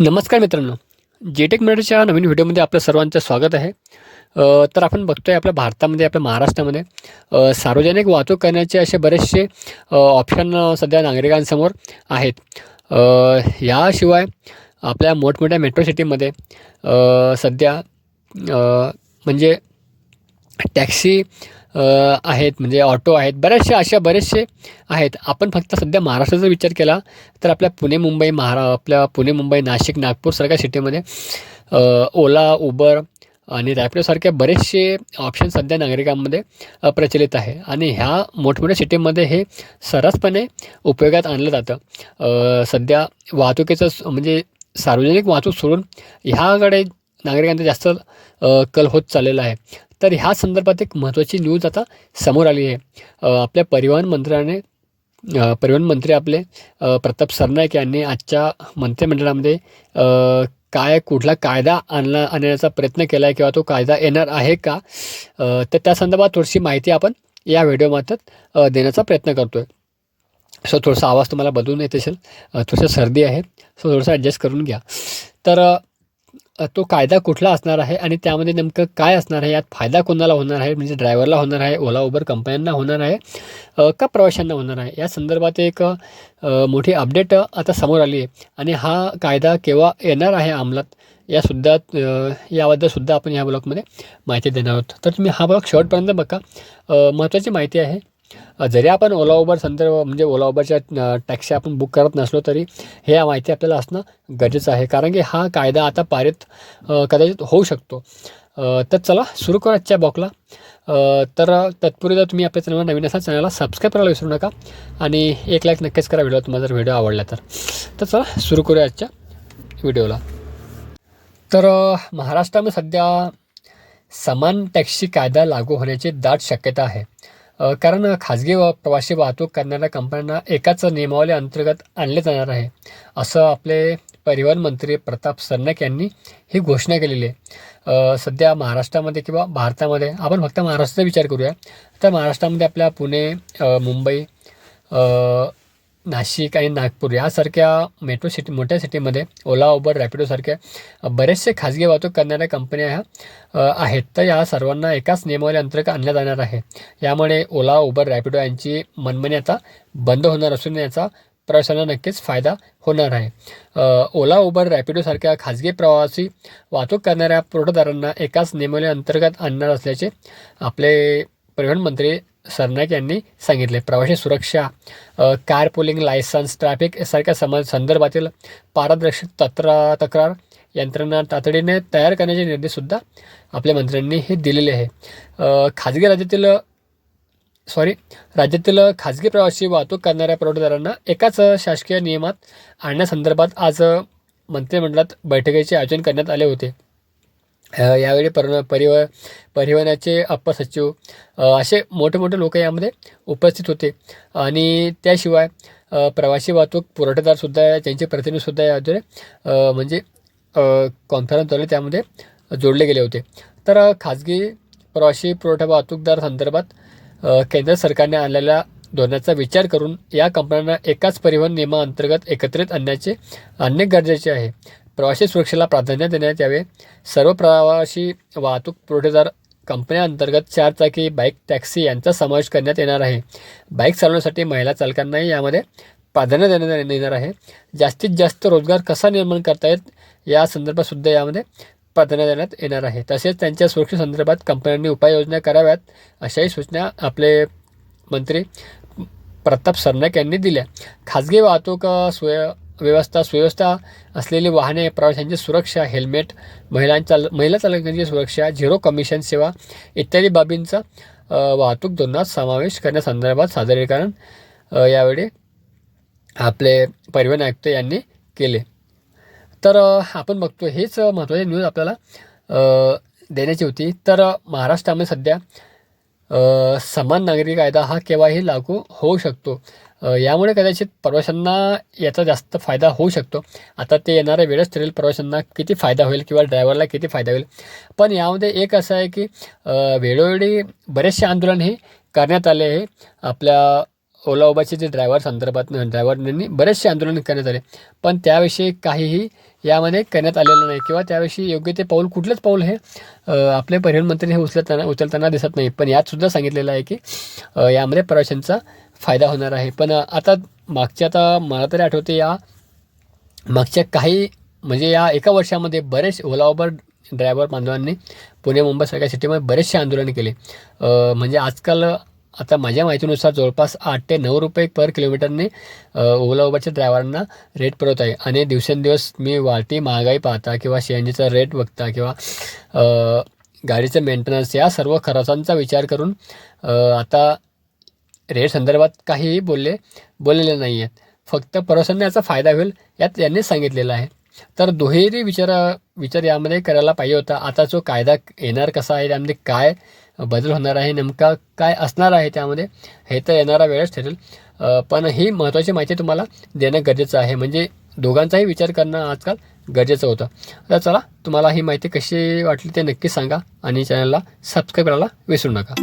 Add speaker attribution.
Speaker 1: नमस्कार मित्रांनो. जेटेक मिनिटच्या नवीन व्हिडिओमध्ये आपलं सर्वांचं स्वागत आहे. तर आपण बघतोय आपल्या भारतामध्ये आपल्या महाराष्ट्रामध्ये सार्वजनिक वाहतूक करण्याचे असे बरेचसे ऑप्शन सध्या नागरिकांसमोर आहेत. याशिवाय आपल्या मोठमोठ्या मेट्रो सिटीमध्ये सध्या म्हणजे टॅक्सी आहेत म्हणजे ऑटो आहेत बऱ्याचशा अशा बरेचसे आहेत. आपण फक्त सध्या महाराष्ट्राचा विचार केला तर आपल्या पुणे मुंबई महारा आपल्या पुणे मुंबई नाशिक नागपूरसारख्या सिटीमध्ये ओला उबर आणि रॅपिडोसारख्या बरेचसे ऑप्शन सध्या नागरिकांमध्ये प्रचलित आहे. आणि ह्या मोठमोठ्या सिटीमध्ये हे सरसपणे उपयोगात आणलं जातं. सध्या वाहतुकीचं म्हणजे सार्वजनिक वाहतूक सोडून ह्याकडे नागरिकांचा जास्त कल होत चाललेला आहे. तर ह्या संदर्भात एक महत्त्वाची न्यूज आता समोर आली आहे. आपल्या परिवहन मंत्र्याने परिवहन मंत्री आपले प्रताप सरनाईक यांनी आजच्या मंत्रिमंडळामध्ये काय कुठला कायदा आणला आणण्याचा प्रयत्न केला आहे किंवा तो कायदा येणार आहे का? तर त्या संदर्भात थोडीशी माहिती आपण या व्हिडिओमार्फत देण्याचा प्रयत्न करतो आहे सो थोडासा आवाज तुम्हाला बदलून येत असेल. थोडीशी सर्दी आहे. सो थोडंसं ॲडजस्ट करून घ्या. तर तो कायदा कुठला असणार आहे आणि त्यामध्ये नेमकं काय असणार आहे यात फायदा कोणाला होणार आहे म्हणजे ड्रायव्हरला होणार आहे ओला उबर कंपन्यांना होणार आहे का प्रवाशांना होणार आहे? या संदर्भात एक मोठी अपडेट आता समोर आली आहे आणि हा कायदा केव्हा येणार आहे अंमलात यासुद्धा याबद्दलसुद्धा आपण या ब्लॉगमध्ये माहिती देणार आहोत. तर तुम्ही हा ब्लॉग शेवटपर्यंत बघा. महत्त्वाची माहिती आहे जरी आपण ओला उबर संदर्भ म्हणजे ओला उबरच्या टॅक्सी आपण बुक करत नसलो तरी हे माहिती आपल्याला असणं गरजेचं आहे. कारण की हा कायदा आता पारित कदाचित होऊ शकतो. तर चला सुरू करू आजच्या बॉकला तर तत्पूर्वी जर तुम्ही आपल्या चॅनलवर नवीन असाल चॅनलला सबस्क्राईब करायला विसरू नका आणि एक लाईक नक्कीच करा व्हिडिओ तुम्हाला जर व्हिडिओ आवडला तर. तर चला सुरू करूया आजच्या व्हिडिओला तर महाराष्ट्रामध्ये सध्या समान टॅक्सी कायदा लागू होण्याची दाट शक्यता आहे. कारण खाजगी व प्रवासी वाहतूक करणाऱ्या कंपन्यांना एकाच नियमावली अंतर्गत आणले जाणार आहे. असं आपले परिवहन मंत्री प्रताप सरनाईक यांनी ही घोषणा केलेली आहे. सध्या महाराष्ट्रामध्ये किंवा भारतामध्ये आपण फक्त महाराष्ट्राचा विचार करूया. तर महाराष्ट्रामध्ये आपल्या पुणे मुंबई नाशिक आणि नागपूर यासारख्या मेट्रो सिटी मोठ्या सिटीमध्ये ओला उबर रॅपिडोसारख्या बरेचसे खाजगी वाहतूक करणाऱ्या कंपन्या ह्या आहेत. तर या सर्वांना एकाच नियमावली अंतर्गत आणल्या जाणार आहे. यामुळे ओला उबर रॅपिडो यांची मनमानी आता बंद होणार असून याचा प्रवाशांना नक्कीच फायदा होणार आहे. ओला उबर रॅपिडोसारख्या खाजगी प्रवासी वाहतूक करणाऱ्या पुरवठादारांना एकाच नियमावली अंतर्गत आणणार असल्याचे आपले परिवहन मंत्री सरनाईक यांनी सांगितले. प्रवाशी सुरक्षा कार पोलिंग लायसन्स ट्रॅफिक यासारख्या सम संदर्भातील पारदर्शक तक्रा तक्रार यंत्रणा तातडीने तयार करण्याचे निर्देशसुद्धा आपल्या मंत्र्यांनी हे दिलेले आहे. खाजगी राज्यातील सॉरी राज्यातील खाजगी प्रवासी वाहतूक करणाऱ्या पुरवठादारांना एकाच शासकीय नियमात आणण्यासंदर्भात आज मंत्रिमंडळात बैठकीचे आयोजन करण्यात आले होते. यावेळी पर परिव परिवहनाचे अप्पा सचिव असे मोठे मोठे लोक यामध्ये उपस्थित होते. आणि त्याशिवाय प्रवासी वाहतूक पुरवठादारसुद्धा त्यांचे प्रतिनिधीसुद्धा यामध्ये म्हणजे कॉन्फरन्सद्वारे त्यामध्ये जोडले गेले होते. तर खाजगी प्रवासी पुरवठा वाहतूकदार संदर्भात केंद्र सरकारने आणलेल्या धोरणाचा विचार करून या कंपन्यांना एकाच परिवहन नियमाअंतर्गत एकत्रित आणण्याचे आणणे गरजेचे आहे. प्रवासी सुरक्षेला प्राधान्य देण्यात यावे. सर्व प्रवासी वाहतूक पुरवठेदार चार चारचाकी बाईक टॅक्सी यांचा समावेश करण्यात येणार आहे. बाईक चालवण्यासाठी महिला चालकांनाही यामध्ये प्राधान्य देण्यात येणार आहे. जास्तीत जास्त रोजगार कसा निर्माण करता येत या संदर्भातसुद्धा यामध्ये प्राधान्य देण्यात येणार आहे. तसेच त्यांच्या सुरक्षेसंदर्भात कंपन्यांनी उपाययोजना कराव्यात अशाही सूचना आपले मंत्री प्रताप सरनाईक यांनी दिल्या. खाजगी वाहतूक अ, सोय व्यवस्था सुव्यवस्था असलेली वाहने प्रवाशांची सुरक्षा हेल्मेट महिलांच्या महिला चालकांची सुरक्षा झिरो कमिशन सेवा इत्यादी बाबींचा वाहतूक धोरणात समावेश करण्यासंदर्भात सादरीकरण यावेळी आपले परिवहन आयुक्त यांनी केले. तर आपण बघतो हेच महत्त्वाची न्यूज आपल्याला देण्याची होती. तर महाराष्ट्रामध्ये सध्या समान नागरी कायदा हा केव्हाही लागू होऊ शकतो. यामुळे कदाचित प्रवाशांना याचा जास्त फायदा होऊ शकतो. आता ते येणाऱ्या वेळेस ठरेल प्रवाशांना किती फायदा होईल किंवा ड्रायव्हरला किती फायदा होईल. पण यामध्ये एक असं आहे की वेळोवेळी बरेचसे आंदोलन हे करण्यात आले आहे. आपल्या ओला उबाचे जे ड्रायव्हर संदर्भात ड्रायव्हरांनी बरेचसे आंदोलन करण्यात आले. पण त्याविषयी काहीही यामध्ये करण्यात आलेलं नाही किंवा त्याविषयी योग्य ते पाऊल कुठलंच पाऊल हे आपले परिवहन मंत्री हे उचलताना उचलताना दिसत नाही. पण यातसुद्धा सांगितलेलं आहे की यामध्ये प्रवाशांचा फायदा होणार आहे. पण आता मागच्या आता मला तरी आठवते या मागच्या काही म्हणजे या एका वर्षामध्ये बरेच ओला उबर ड्रायव्हर बांधवांनी पुणे मुंबईसारख्या सिटीमध्ये बरेचसे आंदोलन केले. म्हणजे आजकाल आता माझ्या माहितीनुसार जवळपास आठ ते नऊ रुपये पर किलोमीटरने ओला उबरच्या ड्रायव्हरांना रेट पुरवत आहे. आणि दिवसेंदिवस मी वाढती महागाई पाहता किंवा सी एन जीचा रेट बघता किंवा गाडीचं मेंटेनन्स या सर्व खर्चांचा विचार करून आता रेट संदर्भात काहीही बोलले बोललेले नाही आहेत फक्त प्रवाशांना याचा फायदा होईल यात यांनी सांगितलेलं आहे. तर दुहेरी विचार विचार यामध्ये करायला पाहिजे होता. आता जो कायदा येणार कसा आहे त्यामध्ये काय बदल होणार आहे नेमका काय असणार आहे त्यामध्ये हे तर येणारा वेळच ठरेल. पण ही महत्त्वाची माहिती तुम्हाला देणं गरजेचं आहे. म्हणजे दोघांचाही विचार करणं आजकाल गरजेचं होतं. तर चला तुम्हाला ही माहिती कशी वाटली ते नक्की सांगा आणि चॅनलला सबस्क्राईब करायला विसरू नका.